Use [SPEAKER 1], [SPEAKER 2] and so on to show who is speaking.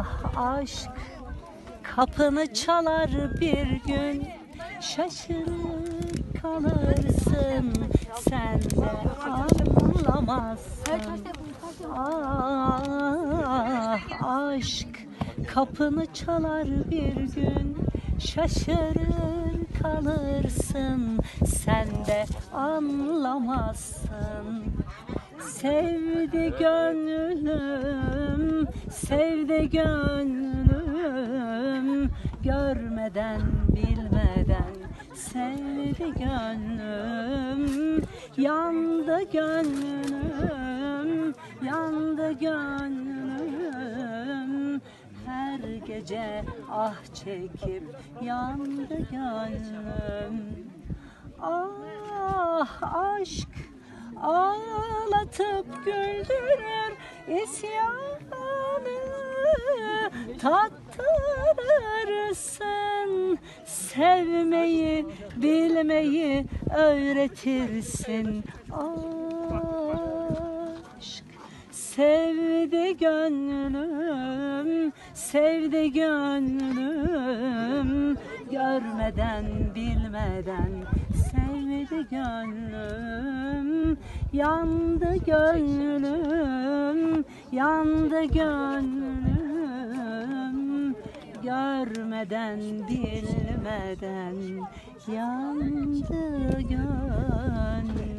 [SPEAKER 1] Ah aşk kapını çalar bir gün. Şaşırır kalırsın sen de anlamazsın. Ah aşk kapını çalar bir gün. Şaşırır kalırsın sen de anlamazsın Sevdi gönlüm, sevdi gönlüm. Görmeden bilmeden sevdi gönlüm. Yandı gönlüm, yandı gönlüm. Her gece ah çekip yandı gönlüm. Ah aşk ağlatıp güldürür isyanı tattırırsın sevmeyi bilmeyi öğretirsin. Aşk sevdi gönlüm sevdi gönlüm. Görmeden bilmeden sevdi gönlüm yandı gönlüm yandı gönlüm. Görmeden bilmeden yandı gönlüm